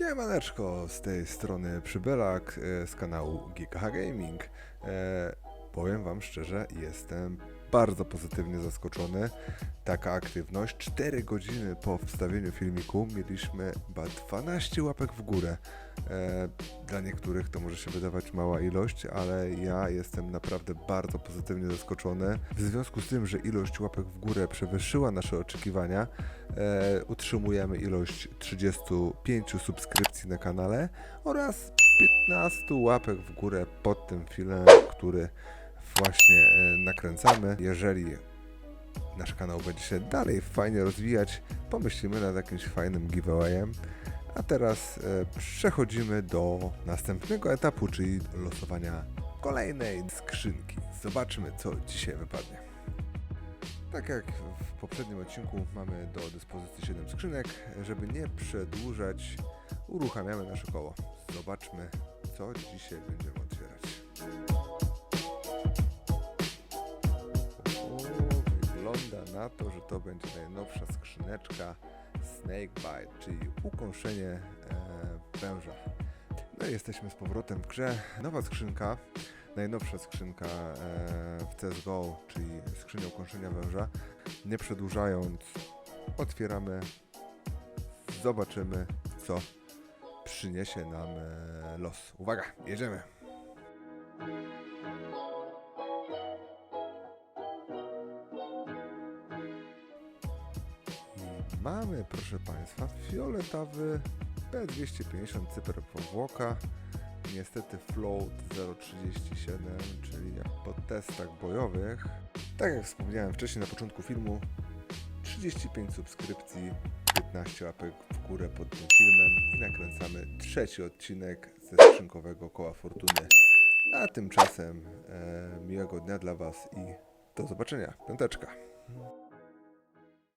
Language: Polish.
Siemaneczko, z tej strony Przybylak e, z kanału GKH Gaming. E, powiem wam szczerze, jestem bardzo pozytywnie zaskoczony. Taka aktywność, 4 godziny po wstawieniu filmiku mieliśmy chyba 12 łapek w górę. E, dla niektórych to może się wydawać mała ilość, ale ja jestem naprawdę bardzo pozytywnie zaskoczony. W związku z tym, że ilość łapek w górę przewyższyła nasze oczekiwania, e, utrzymujemy ilość 35 subskrypcji na kanale oraz 15 łapek w górę pod tym filmem, który właśnie e, nakręcamy. Jeżeli nasz kanał będzie się dalej fajnie rozwijać, pomyślimy nad jakimś fajnym giveawayem. A teraz e, przechodzimy do następnego etapu, czyli losowania kolejnej skrzynki. Zobaczymy, co dzisiaj wypadnie. Tak jak w poprzednim odcinku mamy do dyspozycji 7 skrzynek, żeby nie przedłużać, uruchamiamy nasze koło. Zobaczmy, co dzisiaj będziemy na to, że to będzie najnowsza skrzyneczka Snakebite, czyli ukąszenie e, węża. No i jesteśmy z powrotem w grze. Nowa skrzynka, najnowsza skrzynka e, w CSGO, czyli skrzynia ukąszenia węża. Nie przedłużając, otwieramy, zobaczymy co przyniesie nam e, los. Uwaga, jedziemy! Mamy, proszę Państwa, fioletowy P250 cyper powłoka. Niestety float 0,37, czyli jak po testach bojowych. Tak jak wspomniałem wcześniej na początku filmu, 35 subskrypcji, 15 łapek w górę pod tym filmem i nakręcamy trzeci odcinek ze skrzynkowego koła fortuny. A tymczasem e, miłego dnia dla Was i do zobaczenia. Piąteczka.